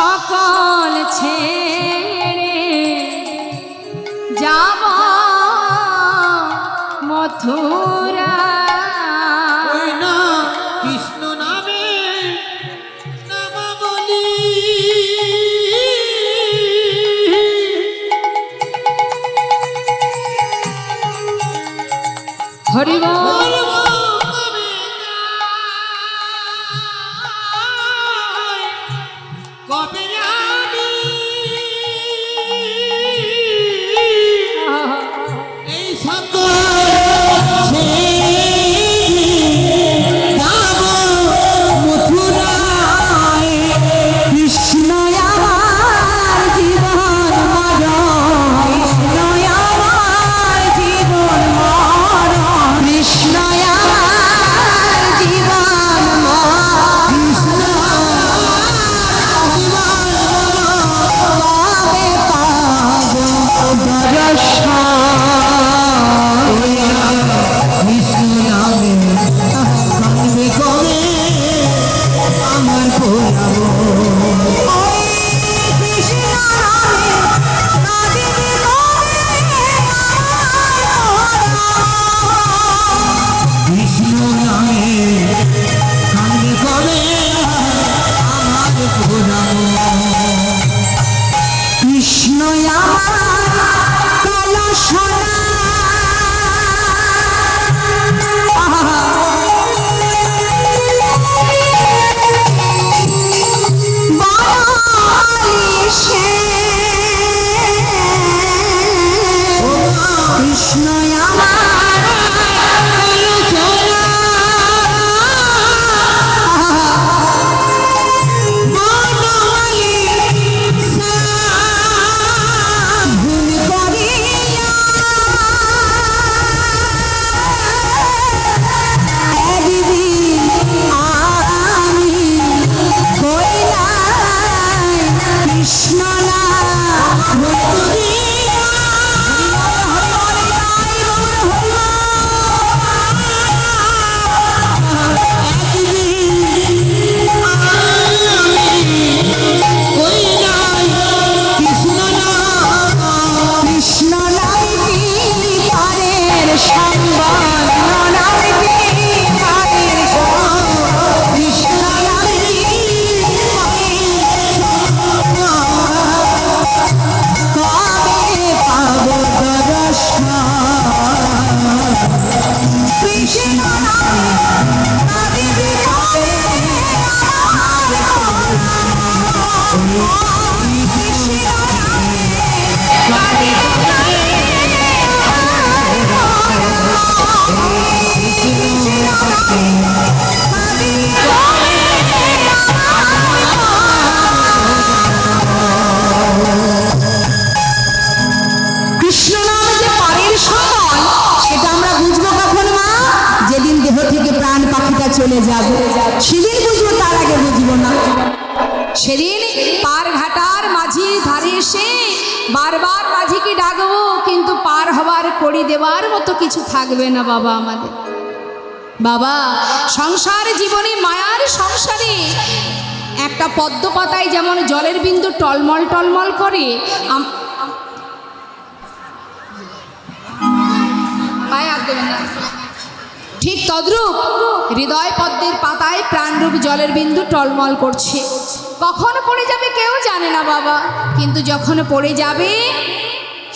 সকল ছেড়ে যাব মথুরা। কৃষ্ণ নামে নামাবলি। হরিব Copinha! চলে যাবে। সেদিন বুঝব সেদিন পার ঘাটার মাঝি ধারে এসে বারবার মাঝিকে ডাকবো, কিন্তু পার হবার করি দেওয়ার মতো কিছু থাকবে না বাবা আমাদের বাবা, সংসার জীবনে, মায়ার সংসারে একটা পদ্ম পাতায় যেমন জলের বিন্দু টলমল টলমল করে। ঠিক তদ্রূপ হৃদয় পদ্মের পাতায় প্রাণরূপ জলের বিন্দু টলমল করছে কখন পড়ে যাবে কেউ জানে না বাবা। কিন্তু যখন পড়ে যাবে,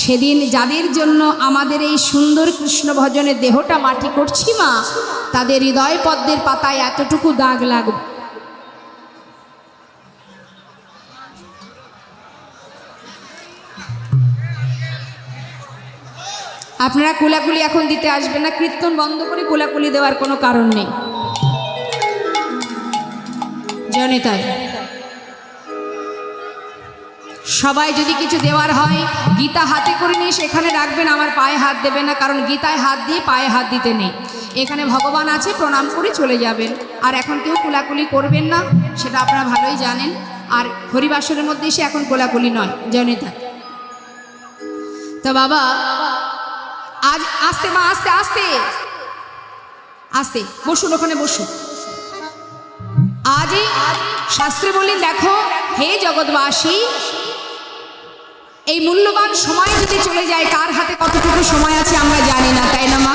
সেদিন যাদের জন্য আমাদের এই সুন্দর কৃষ্ণ ভজনের দেহটা মাটি করছি মা, তাদের হৃদয় পদ্মের পাতায় এতটুকু দাগ লাগবে আপনারা কুলাকুলি এখন দিতে আসবেন না, কীর্তন বন্ধ করে কুলাকুলি দেওয়ার কোনো কারণ নেই। জনিতাই সবাই যদি কিছু দেওয়ার হয়, গীতা হাতে করে নিয়ে সেখানে রাখবেন, আমার পায়ে হাত দেবেন না, কারণ গীতায় হাত দিয়ে পায়ে হাত দিতে নেই। এখানে ভগবান আছে, প্রণাম করে চলে যাবেন। আর এখন কেউ কোলাকুলি করবেন না, সেটা আপনারা ভালোই জানেন। আর হরিবাসরের মধ্যে সে এখন কোলাকুলি নয় জনিতা তো বাবা, আজ আস্তে মা, আস্তে আস্তে। আস্তে, বসুন ওখানে, বসুন। আজই শাস্ত্রে বললেন, দেখো, হে জগৎবাসী এই মূল্যবান সময় যদি চলে যায়, কার হাতে কতটুকু সময় আছে আমরা জানি না, তাই না মা?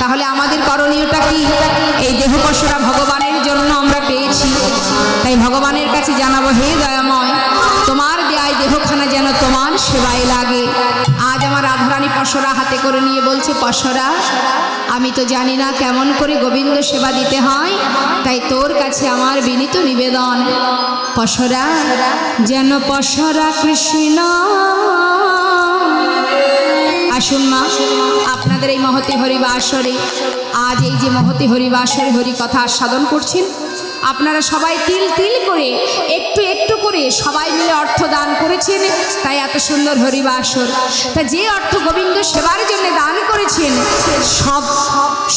তাহলে আমাদের করণীয়টা কি? এই দেহ দেহকষরা ভগবানের জন্য আমরা পেয়েছি। তাই ভগবানের কাছে জানাব, হে দয়াময়, তোমার দেয় দেহখানা যেন তোমার সেবায় লাগে। আজ আমার রাধারানী পশরা হাতে করে নিয়ে বলছে, পশরা আমি তো জানি না কেমন করে গোবিন্দ সেবা দিতে হয়, তাই তোর কাছে আমার বিনীত নিবেদন। পশরা, যেন পশরা কৃষ্ণ। আসুন মা, আপনাদের এই মহতি হরিবাসরে আজ এই যে মহতি হরিবাসরে হরি কথা আস্বাদন করছেন আপনারা সবাই তিল তিল করে, একটু একটু করে সবাই মিলে অর্থ দান করেছেন, তাই এত সুন্দর হরিবাসর। তা যে অর্থ গোবিন্দ সেবার জন্য দান করেছেন, সব,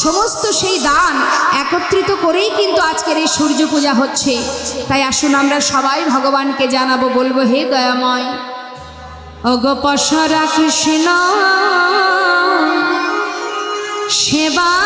সমস্ত সেই দান একত্রিত করেই কিন্তু আজকের এই সূর্য পূজা হচ্ছে। তাই আসুন আমরা সবাই ভগবানকে জানাব, বলব, হে দয়াময়, ওগো পশরা কৃষ্ণ সেবাইলে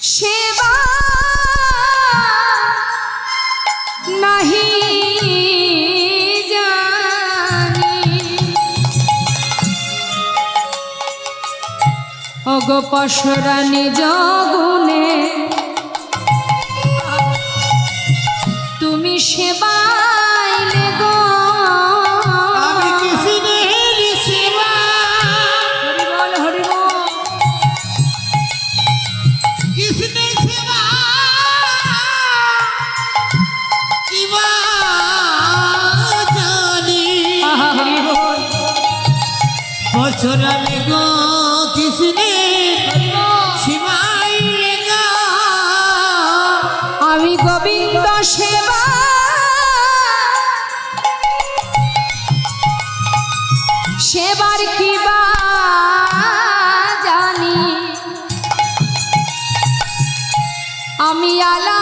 সেবা নাহি জানি। ওগো পশরা তুমি সেবাইলে গো শিবাই আমি গোবিন্দ সেবা। সেবার কি বা জানি? আমি আলা